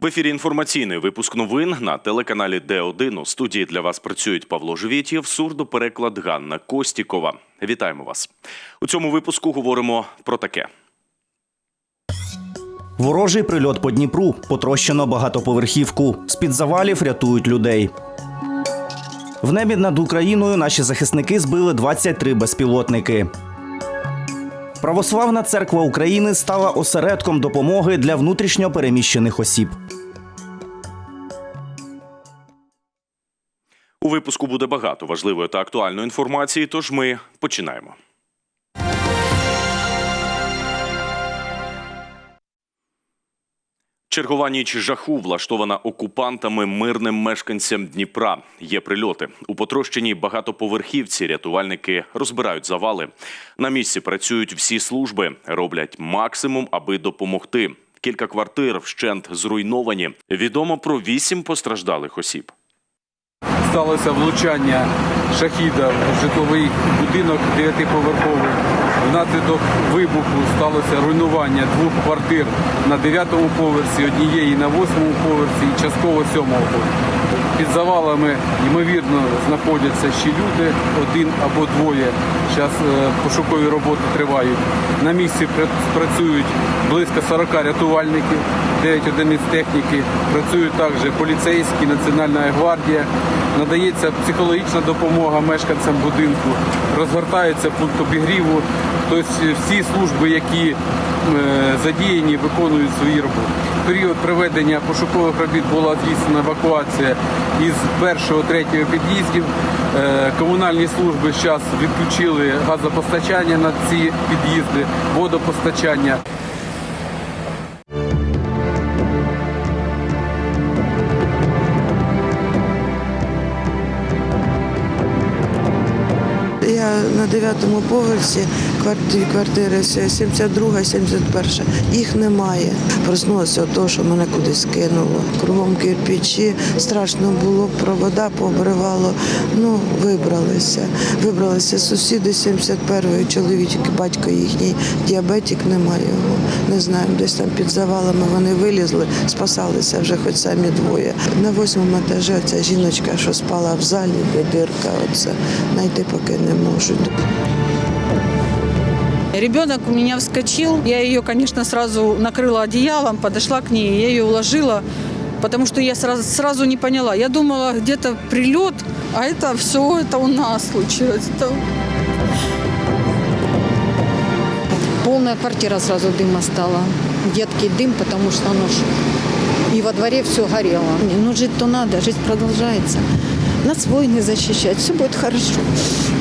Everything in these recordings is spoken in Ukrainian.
В ефірі інформаційний випуск новин на телеканалі Д1. У студії для вас працюють Павло Живєтєв, сурдопереклад Ганна Костікова. Вітаємо вас. У цьому випуску говоримо про таке. Ворожий прильот по Дніпру. Потрощено багатоповерхівку. З-під завалів рятують людей. В небі над Україною наші захисники збили 23 безпілотники. Православна церква України стала осередком допомоги для внутрішньо переміщених осіб. У випуску буде багато важливої та актуальної інформації, тож ми починаємо. Чергова ніч жаху влаштована окупантами мирним мешканцям Дніпра. Є прильоти у потрощеній багатоповерхівці. Рятувальники розбирають завали. На місці працюють всі служби, роблять максимум, аби допомогти. Кілька квартир вщент зруйновані. Відомо про вісім постраждалих осіб. Сталося влучання шахіда в житловий будинок дев'ятиповерховий. Внаслідок вибуху сталося руйнування двох квартир на дев'ятому поверсі, однієї на восьмому поверсі і частково сьомого поверсі. Під завалами, ймовірно, знаходяться ще люди, один або двоє. Зараз пошукові роботи тривають. На місці працюють близько 40 рятувальників, 9 одиниць техніки. Працюють також поліцейські, Національна гвардія. Надається психологічна допомога мешканцям будинку, розгортається пункт обігріву. Тобто всі служби, які е, задіяні, виконують свої роботи. Період проведення пошукових робіт була здійснена евакуація із першого, третього під'їздів. Е, Комунальні служби зараз відключили газопостачання на ці під'їзди, водопостачання. Я на дев'ятому поверсі квартири, квартири 72, 71. Їх немає. Проснулася від того, що мене кудись кинуло. Кругом кирпичі. Страшно було, провода пообривало. Ну, вибралися. Вибралися сусіди 71-ї, чоловік, батько їхній, діабетик немає його. Не знаю, десь там під завалами вони вилізли, спасалися вже хоч самі двоє. На восьмому етажі ця жіночка, що спала в залі, де дирка, оце, знайти поки не можуть. Ребенок у меня вскочил. Я ее, конечно, сразу накрыла одеялом, подошла к ней, я ее уложила, потому что я сразу, сразу не поняла. Я думала, где-то прилет, а это все это у нас случилось. Это Полная квартира сразу дыма стала. Едкий дым, потому что оно ж и во дворе все горело. Ну, жить-то надо, жизнь продолжается. Нас войны защищать, все будет хорошо.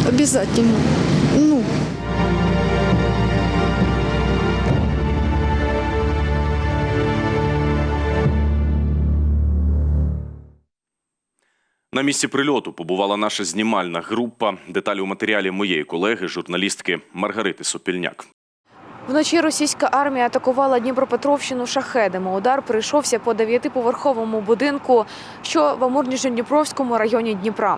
Обязательно. Ну, На місці прильоту побувала наша знімальна група. Деталі у матеріалі моєї колеги, журналістки Маргарити Сопільняк. Вночі російська армія атакувала Дніпропетровщину шахедами. Удар прийшовся по дев'ятиповерховому будинку, що в Амурніжньодніпровському районі Дніпра.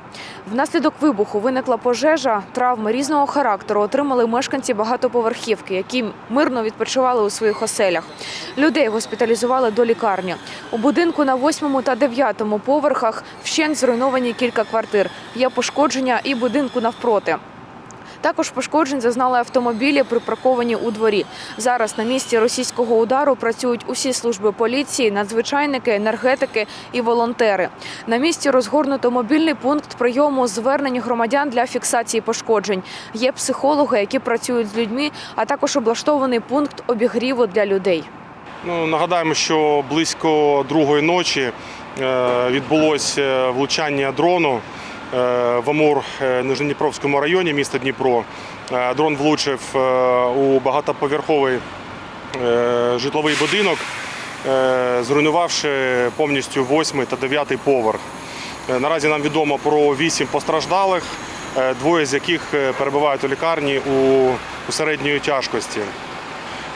Внаслідок вибуху виникла пожежа. Травми різного характеру отримали мешканці багатоповерхівки, які мирно відпочивали у своїх оселях. Людей госпіталізували до лікарні. У будинку на восьмому та дев'ятому поверхах вщент зруйновані кілька квартир. Є пошкодження і будинку навпроти. Також пошкоджень зазнали автомобілі, припарковані у дворі. Зараз на місці російського удару працюють усі служби поліції, надзвичайники, енергетики і волонтери. На місці розгорнуто мобільний пункт прийому звернень громадян для фіксації пошкоджень. Є психологи, які працюють з людьми, а також облаштований пункт обігріву для людей. Ну, нагадаємо, що близько другої ночі е, відбулося влучання дрону е, в Амур е, Нижньодніпровському районі міста Дніпро. Е, Дрон влучив е, у багатоповерховий е, житловий будинок, е, зруйнувавши повністю восьмий та дев'ятий поверх. Е, Наразі нам відомо про вісім постраждалих, е, двоє з яких е, перебувають у лікарні у середньої тяжкості.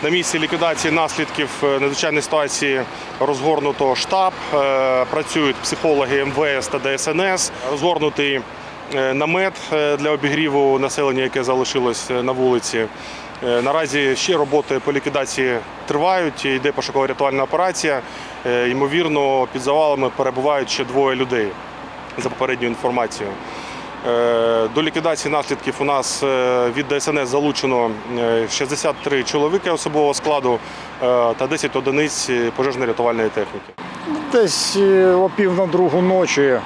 На місці ліквідації наслідків е, надзвичайної ситуації розгорнуто штаб, е, працюють психологи МВС та ДСНС, розгорнутий е, намет для обігріву населення, яке залишилось на вулиці. Наразі ще роботи по ліквідації тривають, йде пошукова рятувальна операція. Ймовірно, під завалами перебувають ще двоє людей за попередньою інформацією. Е, До ліквідації наслідків у нас е, від ДСНС залучено е, 63 чоловіки особового складу е, та 10 одиниць пожежно-рятувальної техніки. Десь е, о пів на другу ночі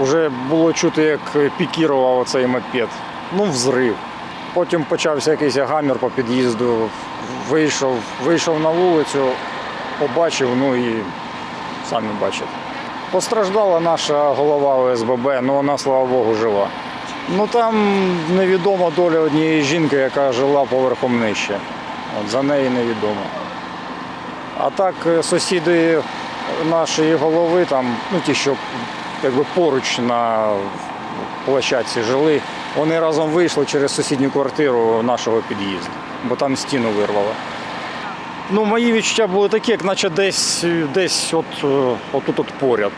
вже було чути, як пікірував оцей мопед. Ну, взрив. Потім почався якийсь гамір по під'їзду. Вийшов, вийшов на вулицю, побачив, ну і самі бачите. Постраждала наша голова ОСББ, ну вона, слава Богу, жива. Ну там невідома доля однієї жінки, яка жила поверхом нижче. От за неї невідомо. А так е, сусіди нашої голови, там, ну ті, що якби поруч на площадці жили, вони разом вийшли через сусідню квартиру нашого під'їзду, бо там стіну вирвало. Ну, мої відчуття були такі, як наче десь, десь от, е, отут от поряд.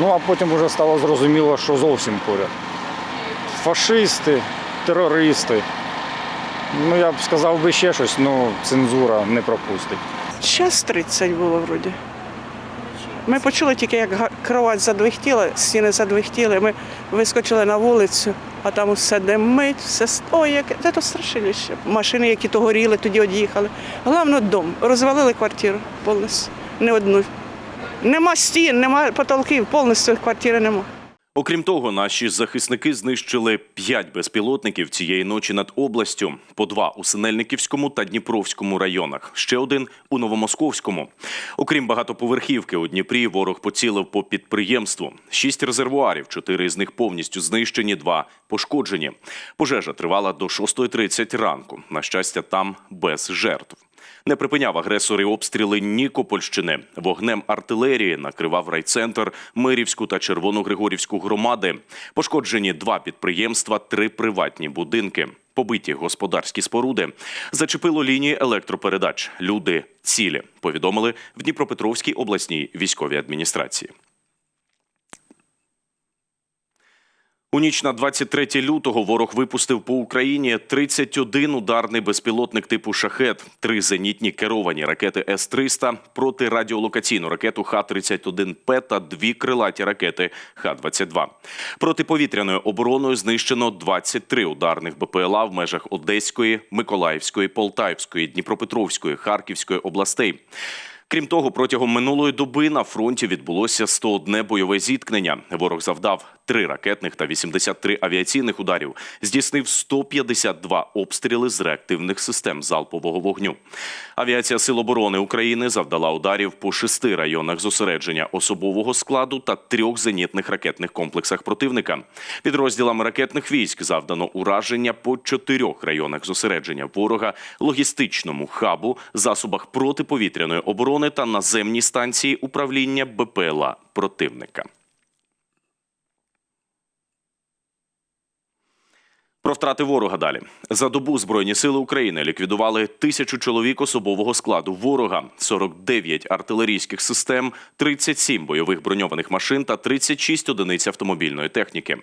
Ну, а потім вже стало зрозуміло, що зовсім поряд. Фашисти, терористи. Ну, я б сказав би ще щось, але цензура не пропустить. Час 30 було вроді. Ми почули тільки, як кровать задвихтіла, стіни задвихтіли. Ми вискочили на вулицю, а там все димить, все ой, це то страшилище. Машини, які то горіли, тоді од'їхали. Головне дом. Розвалили квартиру повністю. Не одну. Нема стін, нема потолків, повністю квартири нема. Окрім того, наші захисники знищили п'ять безпілотників цієї ночі над областю, по два у Синельниківському та Дніпровському районах, ще один у Новомосковському. Окрім багатоповерхівки у Дніпрі, ворог поцілив по підприємству. Шість резервуарів, чотири з них повністю знищені, два пошкоджені. Пожежа тривала до 6.30 ранку. На щастя, там без жертв. Не припиняв агресор і обстріли Нікопольщини. Вогнем артилерії накривав райцентр, Мирівську та Червоногригорівську громади. Пошкоджені два підприємства, три приватні будинки. Побиті господарські споруди. Зачепило лінії електропередач. Люди цілі, повідомили в Дніпропетровській обласній військовій адміністрації. У ніч на 23 лютого ворог випустив по Україні 31 ударний безпілотник типу «Шахет», три зенітні керовані ракети С-300, протирадіолокаційну ракету Х-31П та дві крилаті ракети Х-22. Протиповітряною обороною знищено 23 ударних БПЛА в межах Одеської, Миколаївської, Полтавської, Дніпропетровської, Харківської областей. Крім того, протягом минулої доби на фронті відбулося 101 бойове зіткнення. Ворог завдав 3 ракетних та 83 авіаційних ударів, здійснив 152 обстріли з реактивних систем залпового вогню. Авіація Сил оборони України завдала ударів по шести районах зосередження особового складу та трьох зенітних ракетних комплексах противника. Підрозділами ракетних військ завдано ураження по чотирьох районах зосередження ворога, логістичному хабу, засобах протиповітряної оборони та наземній станції управління БПЛА противника. Про втрати ворога далі. За добу збройні сили України ліквідували тисячу чоловік особового складу ворога, 49 артилерійських систем, 37 бойових броньованих машин та 36 одиниць автомобільної техніки.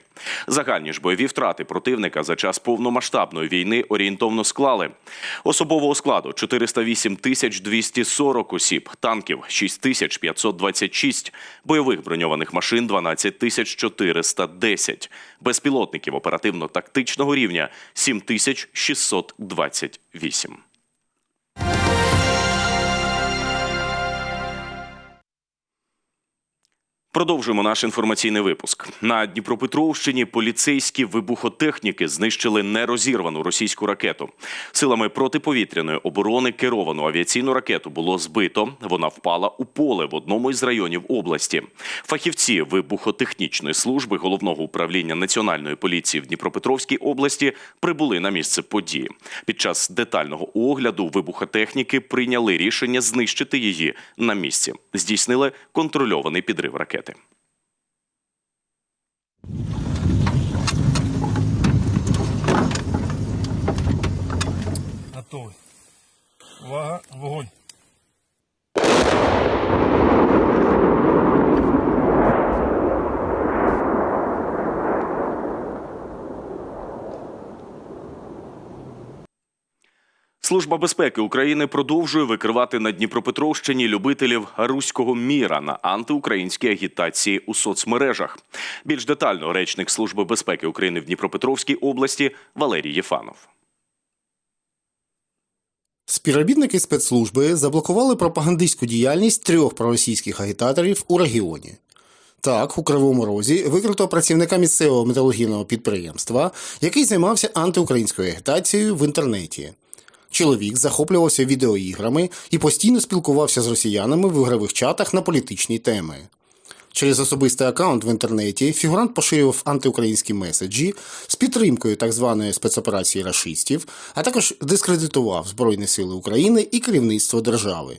Загальні ж бойові втрати противника за час повномасштабної війни орієнтовно склали. Особового складу 408 тисяч 240 осіб, танків 6 тисяч 526, бойових броньованих машин 12 тисяч 410, безпілотників оперативно-тактичного рівня 7628. Продовжуємо наш інформаційний випуск. На Дніпропетровщині поліцейські вибухотехніки знищили нерозірвану російську ракету. Силами протиповітряної оборони керовану авіаційну ракету було збито. Вона впала у поле в одному із районів області. Фахівці вибухотехнічної служби головного управління національної поліції в Дніпропетровській області прибули на місце події. Під час детального огляду вибухотехніки прийняли рішення знищити її на місці. Здійснили контрольований підрив ракети. Готовий. Увага, вогонь. Служба безпеки України продовжує викривати на Дніпропетровщині любителів руського міра на антиукраїнській агітації у соцмережах. Більш детально речник Служби безпеки України в Дніпропетровській області Валерій Єфанов. Співробітники спецслужби заблокували пропагандистську діяльність трьох проросійських агітаторів у регіоні. Так, у Кривому Розі викрито працівника місцевого металургійного підприємства, який займався антиукраїнською агітацією в інтернеті. Чоловік захоплювався відеоіграми і постійно спілкувався з росіянами в ігрових чатах на політичні теми. Через особистий аккаунт в інтернеті фігурант поширював антиукраїнські меседжі з підтримкою так званої спецоперації рашистів, а також дискредитував Збройні Сили України і керівництво держави.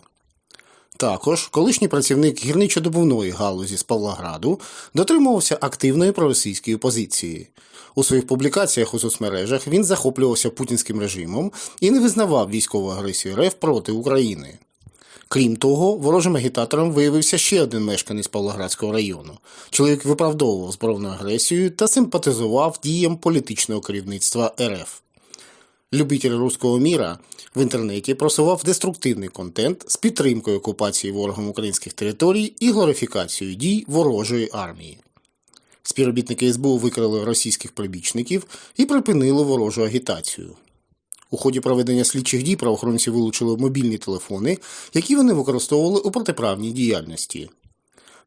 Також колишній працівник гірничодобувної галузі з Павлограду дотримувався активної проросійської позиції. У своїх публікаціях у соцмережах він захоплювався путінським режимом і не визнавав військову агресію РФ проти України. Крім того, ворожим агітатором виявився ще один мешканець Павлоградського району. Чоловік виправдовував збройну агресію та симпатизував діям політичного керівництва РФ. Любитель руського міра в інтернеті просував деструктивний контент з підтримкою окупації ворогом українських територій і глорифікацією дій ворожої армії. Співробітники СБУ викрили російських прибічників і припинили ворожу агітацію. У ході проведення слідчих дій правоохоронці вилучили мобільні телефони, які вони використовували у протиправній діяльності.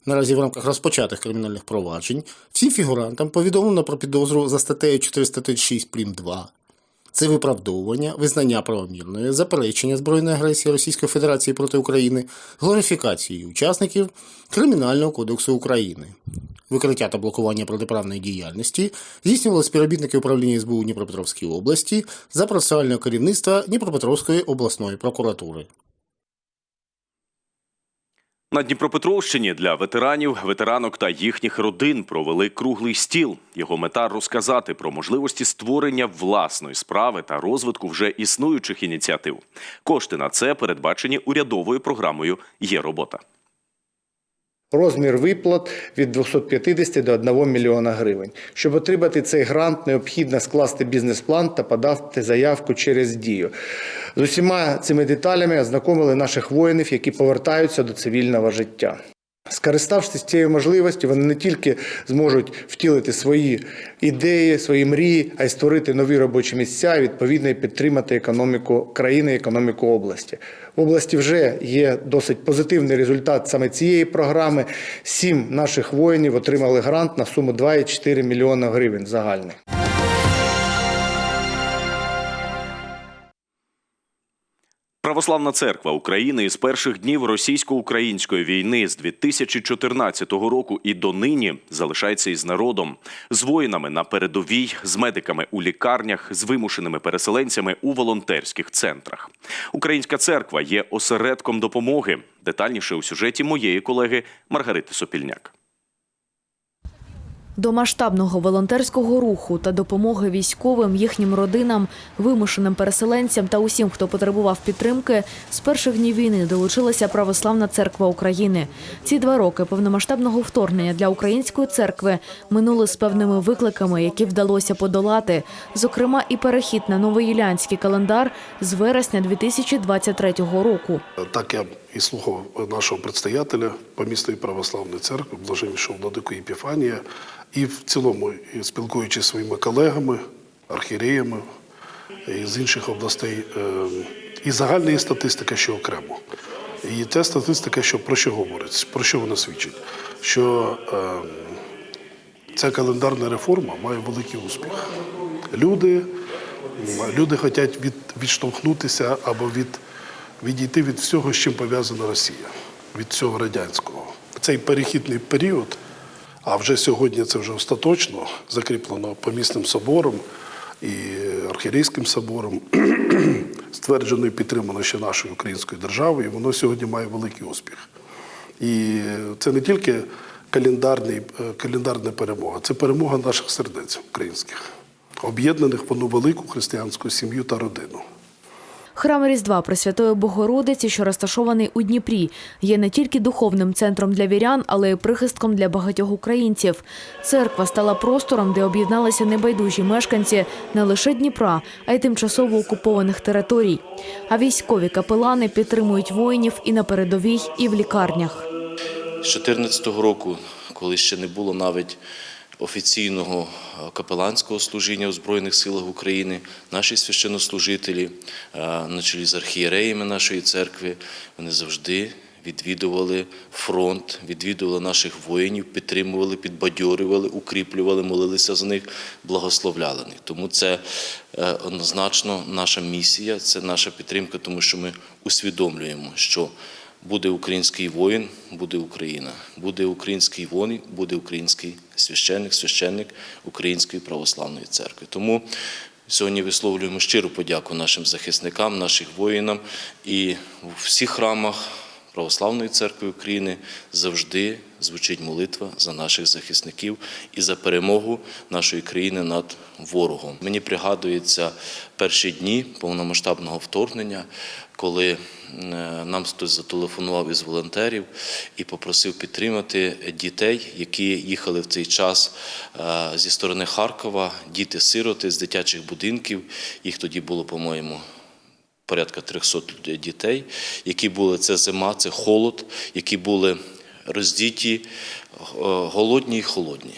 Наразі в рамках розпочатих кримінальних проваджень всім фігурантам повідомлено про підозру за статтею 436 прим. 2. Це виправдовування, визнання правомірної, заперечення збройної агресії Російської Федерації проти України, глорифікації учасників Кримінального кодексу України. Викриття та блокування протиправної діяльності здійснювали співробітники управління СБУ Дніпропетровської області за процесуального керівництва Дніпропетровської обласної прокуратури. На Дніпропетровщині для ветеранів, ветеранок та їхніх родин провели круглий стіл. Його мета розказати про можливості створення власної справи та розвитку вже існуючих ініціатив. Кошти на це передбачені урядовою програмою Є робота. Розмір виплат від 250 до 1 мільйона гривень. Щоб отримати цей грант, необхідно скласти бізнес-план та подати заявку через дію. З усіма цими деталями ознакомили наших воїнів, які повертаються до цивільного життя. Скориставшись цією можливістю, вони не тільки зможуть втілити свої ідеї, свої мрії, а й створити нові робочі місця і відповідно і підтримати економіку країни, економіку області. В області вже є досить позитивний результат саме цієї програми. Сім наших воїнів отримали грант на суму 2,4 мільйона гривень загальний. Православна церква України із перших днів російсько-української війни з 2014 року і донині залишається із народом, з воїнами на передовій, з медиками у лікарнях, з вимушеними переселенцями у волонтерських центрах. Українська церква є осередком допомоги. Детальніше у сюжеті моєї колеги Маргарити Сопільняк. До масштабного волонтерського руху та допомоги військовим, їхнім родинам, вимушеним переселенцям та усім, хто потребував підтримки, з перших днів війни долучилася Православна церква України. Ці два роки повномасштабного вторгнення для української церкви минули з певними викликами, які вдалося подолати. Зокрема, і перехід на новоїлянський календар з вересня 2023 року. Так я і слухав нашого предстоятеля помісної православної церкви, блаженнішого владику Єпіфанія, і в цілому, спілкуючись зі своїми колегами, архієреями з інших областей, е, і загальна статистика, що окремо. І ця статистика, що про що говорить, про що вона свідчить? Що е, ця календарна реформа має великий успіх. Люди, люди хочуть від, відштовхнутися або від відійти від всього, з чим пов'язана Росія, від цього радянського. Цей перехідний період, а вже сьогодні це вже остаточно закріплено помісним собором і архірейським собором, стверджено і підтримано ще нашою українською державою, і воно сьогодні має великий успіх. І це не тільки календарний, е, календарна перемога, це перемога наших сердець українських, об'єднаних в одну велику християнську сім'ю та родину. Храм Різдва Пресвятої Богородиці, що розташований у Дніпрі, є не тільки духовним центром для вірян, але й прихистком для багатьох українців. Церква стала простором, де об'єдналися небайдужі мешканці не лише Дніпра, а й тимчасово окупованих територій. А військові капелани підтримують воїнів і на передовій, і в лікарнях. З 2014 року, коли ще не було навіть офіційного е, капеланського служіння у Збройних силах України, наші священнослужителі е, на чолі з архієреями нашої церкви, вони завжди відвідували фронт, відвідували наших воїнів, підтримували, підбадьорювали, укріплювали, молилися за них, благословляли них. Тому це е, однозначно наша місія, це наша підтримка, тому що ми усвідомлюємо, що Буде український воїн, буде Україна. Буде український воїн, буде український священник, священник Української православної церкви. Тому сьогодні висловлюємо щиру подяку нашим захисникам, нашим воїнам і в всіх храмах Православної церкви України завжди звучить молитва за наших захисників і за перемогу нашої країни над ворогом. Мені пригадується перші дні повномасштабного вторгнення, коли е, нам хтось зателефонував із волонтерів і попросив підтримати дітей, які їхали в цей час е, зі сторони Харкова, діти-сироти з дитячих будинків. Їх тоді було, по-моєму, порядка 300 дітей, які були це зима, це холод, які були роздіті, е, голодні і холодні.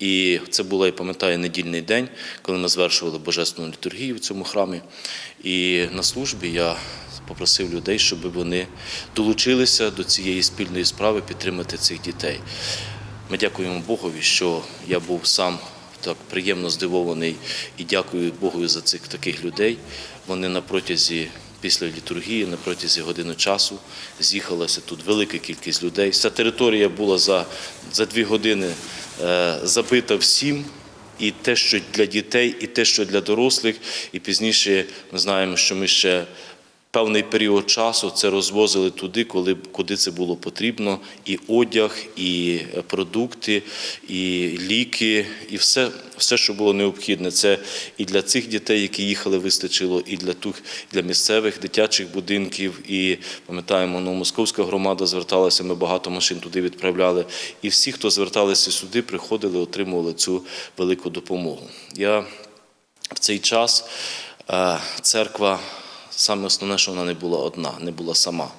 І це було, я пам'ятаю, недільний день, коли ми звершували божественну літургію в цьому храмі. І на службі я попросив людей, щоб вони долучилися до цієї спільної справи підтримати цих дітей. Ми дякуємо Богові, що я був сам так приємно здивований і дякую Богу за цих таких людей. Вони на протязі після літургії, на протязі години часу з'їхалася тут велика кількість людей. Вся територія була за, за дві години е, забита всім. І те, що для дітей, і те, що для дорослих. І пізніше ми знаємо, що ми ще певний період часу це розвозили туди, коли, куди це було потрібно. І одяг, і продукти, і ліки, і все, все, що було необхідне. Це і для цих дітей, які їхали, вистачило, і для тих, для місцевих дитячих будинків. І пам'ятаємо, ну, московська громада зверталася, ми багато машин туди відправляли. І всі, хто зверталися сюди, приходили, отримували цю велику допомогу. Я в цей час е, церква. Саме основне, що вона не була одна, не була сама.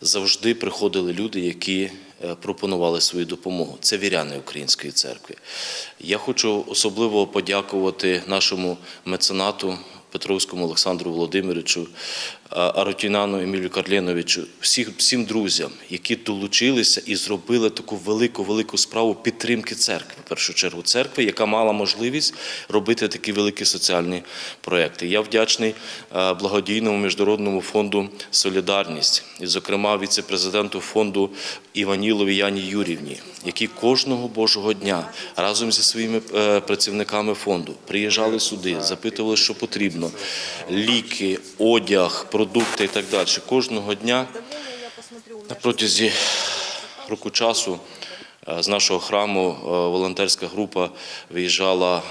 Завжди приходили люди, які е, пропонували свою допомогу. Це віряни Української церкви. Я хочу особливо подякувати нашому меценату Петровському Олександру Володимировичу, Арутінану Емілію Карленовичу, всіх, всім друзям, які долучилися і зробили таку велику велику справу підтримки церкви. В першу чергу церкви, яка мала можливість робити такі великі соціальні проекти. Я вдячний е, благодійному міжнародному фонду Солідарність, і, зокрема, віце-президенту фонду Іванілові Яні Юрівні, які кожного божого дня разом зі своїми е, працівниками фонду приїжджали сюди, запитували, що потрібно: ліки, одяг, продукти і так далі. Кожного дня на протязі року часу з нашого храму е, волонтерська група виїжджала е,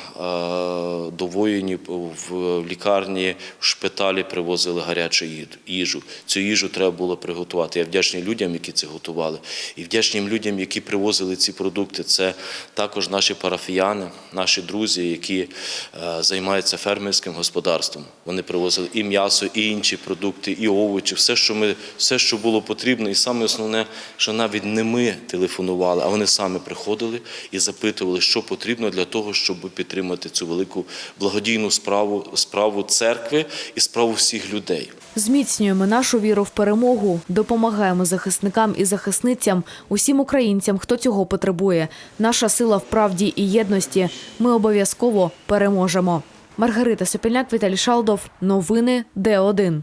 до воїнів в лікарні, в шпиталі привозили гарячу їжу. Цю їжу треба було приготувати. Я вдячний людям, які це готували, і вдячним людям, які привозили ці продукти. Це також наші парафіяни, наші друзі, які займаються фермерським господарством. Вони привозили і м'ясо, і інші продукти, і овочі, все, що ми, все, що було потрібно. І саме основне, що навіть не ми телефонували, а вони самі приходили і запитували, що потрібно для того, щоб підтримати цю велику благодійну справу, справу церкви і справу всіх людей. Зміцнюємо нашу віру в перемогу, допомагаємо захисникам і захисницям, усім українцям, хто цього потребує. Наша сила в правді і єдності. Ми обов'язково переможемо. Маргарита Сопільняк, Віталій Шалдов. Новини Д1.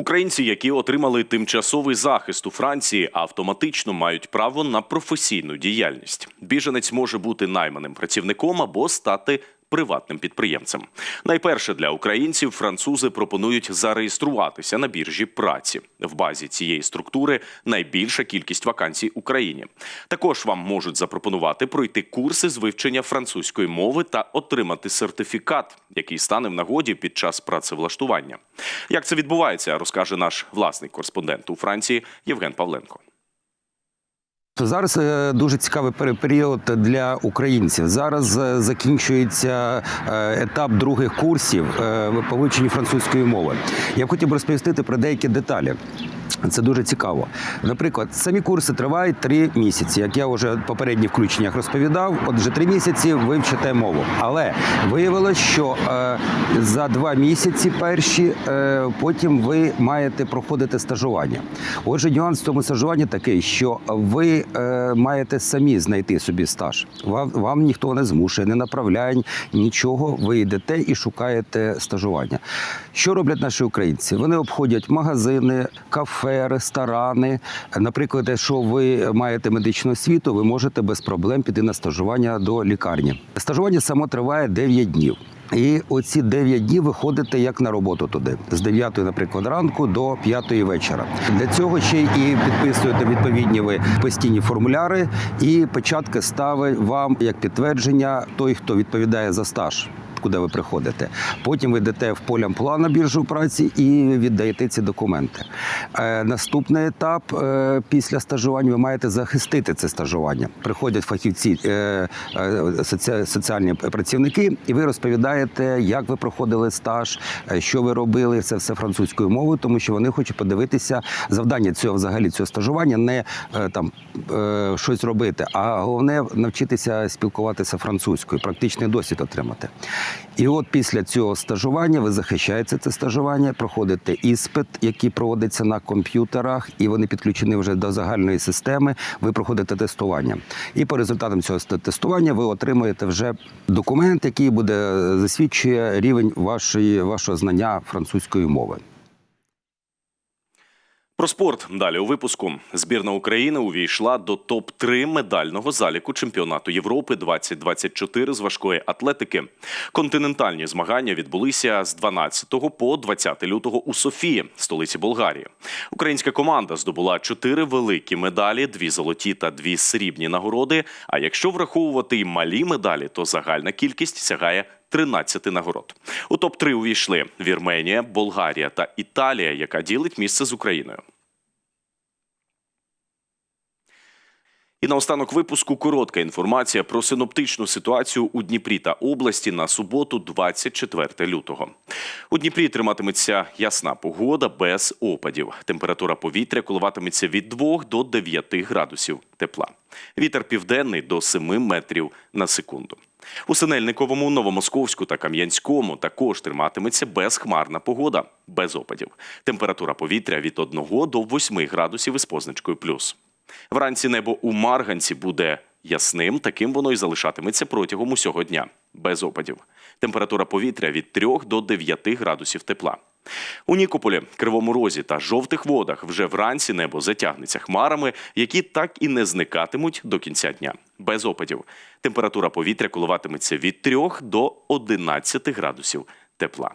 Українці, які отримали тимчасовий захист у Франції, автоматично мають право на професійну діяльність. Біженець може бути найманим працівником або стати приватним підприємцям. Найперше для українців французи пропонують зареєструватися на біржі праці. В базі цієї структури найбільша кількість вакансій Україні. Також вам можуть запропонувати пройти курси з вивчення французької мови та отримати сертифікат, який стане в нагоді під час працевлаштування. Як це відбувається, розкаже наш власний кореспондент у Франції Євген Павленко. Зараз е, дуже цікавий період для українців. Зараз е, закінчується е, етап других курсів по вивченню французької мови. Я б хотів розповісти про деякі деталі. Це дуже цікаво. Наприклад, самі курси тривають три місяці. Як я вже в попередніх включеннях розповідав, отже, три місяці вивчите мову. Але виявилось, що е, за два місяці перші е, потім ви маєте проходити стажування. Отже, нюанс в цьому стажуванні такий, що ви е, маєте самі знайти собі стаж. Вам, вам ніхто не змушує, не направляє нічого. Ви йдете і шукаєте стажування. Що роблять наші українці? Вони обходять магазини, кафе, ресторани. Наприклад, якщо ви маєте медичну освіту, ви можете без проблем піти на стажування до лікарні. Стажування само триває 9 днів. І оці 9 днів ви ходите як на роботу туди з 9, наприклад, ранку до 5 вечора. Для цього ще і підписуєте відповідні ви постійні формуляри, і печатки ставить вам як підтвердження той, хто відповідає за стаж. Куди ви приходите? Потім ви йдете в полям плана біржу праці і віддаєте ці документи. Е, наступний етап е, після стажування ви маєте захистити це стажування. Приходять фахівці, е, соці- соціальні працівники, і ви розповідаєте, як ви проходили стаж, що ви робили. Це все французькою мовою, тому що вони хочуть подивитися завдання цього взагалі цього стажування, не там щось робити, а головне навчитися спілкуватися французькою, практичний досвід отримати. І от після цього стажування ви захищаєте це стажування, проходите іспит, який проводиться на комп'ютерах, і вони підключені вже до загальної системи. Ви проходите тестування. І по результатам цього ст- тестування ви отримуєте вже документ, який буде е, засвідчує рівень вашої, вашого знання французької мови. Про спорт далі у випуску. Збірна України увійшла до топ-3 медального заліку чемпіонату Європи 2024 з важкої атлетики. Континентальні змагання відбулися з 12 по 20 лютого у Софії, столиці Болгарії. Українська команда здобула чотири великі медалі, дві золоті та дві срібні нагороди. А якщо враховувати й малі медалі, то загальна кількість сягає 13 нагород. У топ-3 увійшли Вірменія, Болгарія та Італія, яка ділить місце з Україною. І наостанок випуску коротка інформація про синоптичну ситуацію у Дніпрі та області на суботу, 24 лютого. У Дніпрі триматиметься ясна погода без опадів. Температура повітря коливатиметься від 2 до 9 градусів тепла. Вітер південний до 7 метрів на секунду. У Синельниковому, Новомосковську та Кам'янському також триматиметься безхмарна погода, без опадів. Температура повітря від 1 до 8 градусів із позначкою плюс. Вранці небо у Марганці буде ясним, таким воно й залишатиметься протягом усього дня, без опадів. Температура повітря від 3 до 9 градусів тепла. У Нікополі, Кривому Розі та жовтих водах вже вранці небо затягнеться хмарами, які так і не зникатимуть до кінця дня, без опадів. Температура повітря коливатиметься від 3 до 11 градусів тепла.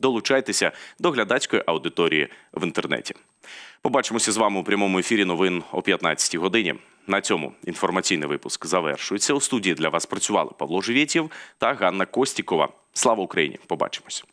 Долучайтеся до глядацької аудиторії в інтернеті. Побачимося з вами у прямому ефірі. Новин о 15-й годині. На цьому інформаційний випуск завершується. У студії для вас працювали Павло Живєтєв та Ганна Костікова. Слава Україні! Побачимось!